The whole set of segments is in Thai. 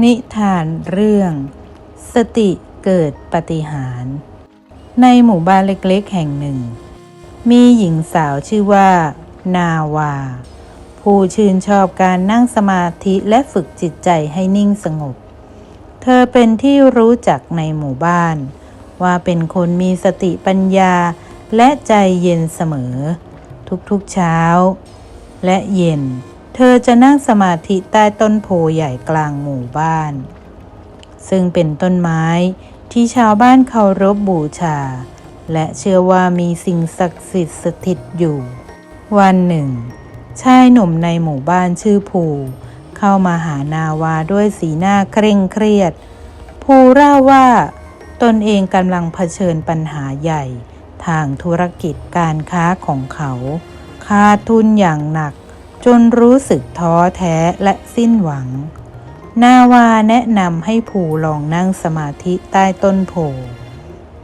นิทานเรื่อง สติเกิดปฏิหาร ในหมู่บ้านเล็กๆแห่งหนึ่ง มีหญิงสาวชื่อว่า นาวา ผู้ชื่นชอบการนั่งสมาธิและฝึกจิตใจให้นิ่งสงบ เธอเป็นที่รู้จักในหมู่บ้าน ว่าเป็นคนมีสติปัญญาและใจเย็นเสมอ ทุกๆเช้า และเย็น เธอจะนั่งสมาธิใต้ต้นโพใหญ่กลางหมู่บ้าน ซึ่งเป็นต้นไม้ที่ชาวบ้านเคารพบูชา และเชื่อว่ามีสิ่งศักดิ์สิทธิ์สถิตอยู่ วันหนึ่ง ชายหนุ่มในหมู่บ้านชื่อภูเข้ามาหานาวาด้วยสีหน้าเคร่งเครียด ภูเล่าว่า ตนเองกำลังเผชิญปัญหาใหญ่ ทางธุรกิจการค้าของเขา ขาดทุนอย่างหนัก จนรู้สึกท้อแท้และสิ้นหวัง นาวาแนะนำให้ภูลองนั่งสมาธิใต้ต้นโพ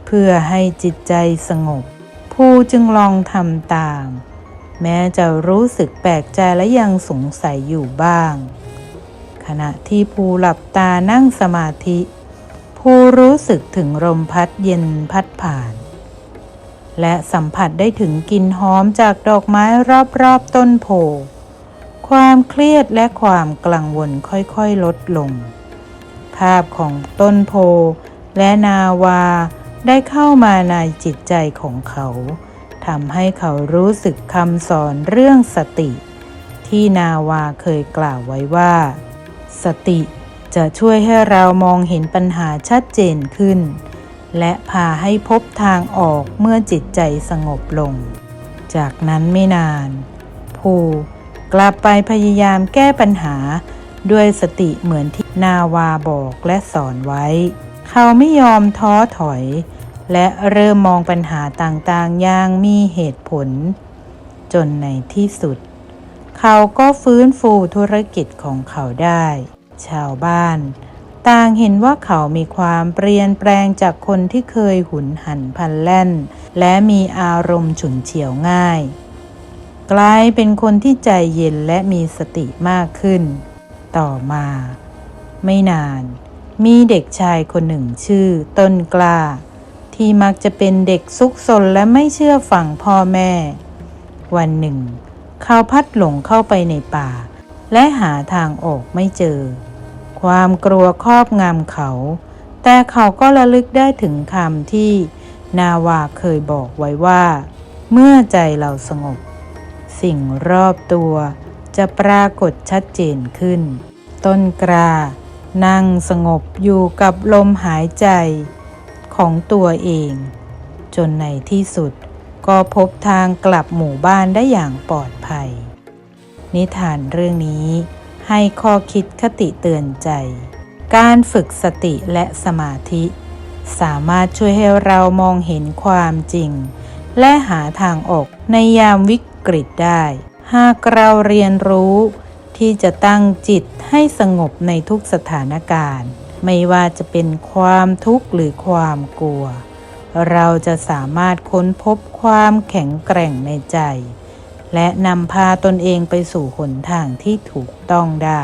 เพื่อให้จิตใจสงบ ภูจึงลองทำตาม แม้จะรู้สึกแปลกใจและยังสงสัยอยู่บ้าง ขณะที่ภูหลับตานั่งสมาธิภูรู้สึกถึงลมพัดเย็นพัดผ่าน และสัมผัสได้ถึงกลิ่นหอมจากดอกไม้รอบๆต้นโพ ความเครียดและความกังวลค่อยๆลดลง ภาพของต้นโพและนาวาได้เข้ามาในจิตใจของเขาทำให้เขารู้สึกคำสอนเรื่องสติ ที่นาวาเคยกล่าวไว้ว่า สติจะช่วยให้เรามองเห็นปัญหาชัดเจนขึ้น และพาให้พบทางออกเมื่อจิตใจสงบลง จากนั้นไม่นาน ภู กลับไปพยายามแก้ปัญหาด้วยสติเหมือนที่นาวาบอกและสอนไว้ เขาไม่ยอมท้อถอย และเริ่มมองปัญหาต่างๆอย่างมีเหตุผล จนในที่สุด เขาก็ฟื้นฟูธุรกิจของเขาได้ ชาวบ้าน ต่างเห็นว่าเขามีความเปลี่ยนแปลงจากคนที่เคยหุนหันพลันแล่น และมีอารมณ์ฉุนเฉียวง่าย กลายเป็นคนที่ใจเย็นและมีสติมากขึ้น ต่อมา ไม่นาน มีเด็กชายคนหนึ่งชื่อ ต้นกล้า ที่มักจะเป็นเด็กซุกซนและไม่เชื่อฟังพ่อแม่ วันหนึ่ง เขาพัดหลงเข้าไปในป่า และหาทางออกไม่เจอ ความกลัวครอบงำเขา แต่เขาก็ระลึกได้ถึงคำที่นาวาเคยบอกไว้ว่า เมื่อใจเราสงบ สิ่งรอบตัวจะปรากฏชัดเจนขึ้น ต้นกล้านั่งสงบอยู่กับลมหายใจของตัวเอง จนในที่สุดก็พบทางกลับหมู่บ้านได้อย่างปลอดภัย นิทานเรื่องนี้ให้ข้อคิดคติเตือนใจ การฝึกสติและสมาธิ สามารถช่วยให้เรามองเห็นความจริง และหาทางออกในยามวิ กฤตได้ หากเราเรียนรู้ที่จะตั้งจิตให้สงบในทุกสถานการณ์ ไม่ว่าจะเป็นความทุกข์หรือความกลัว เราจะสามารถค้นพบความแข็งแกร่งในใจ และนำพาตนเองไปสู่หนทางที่ถูกต้องได้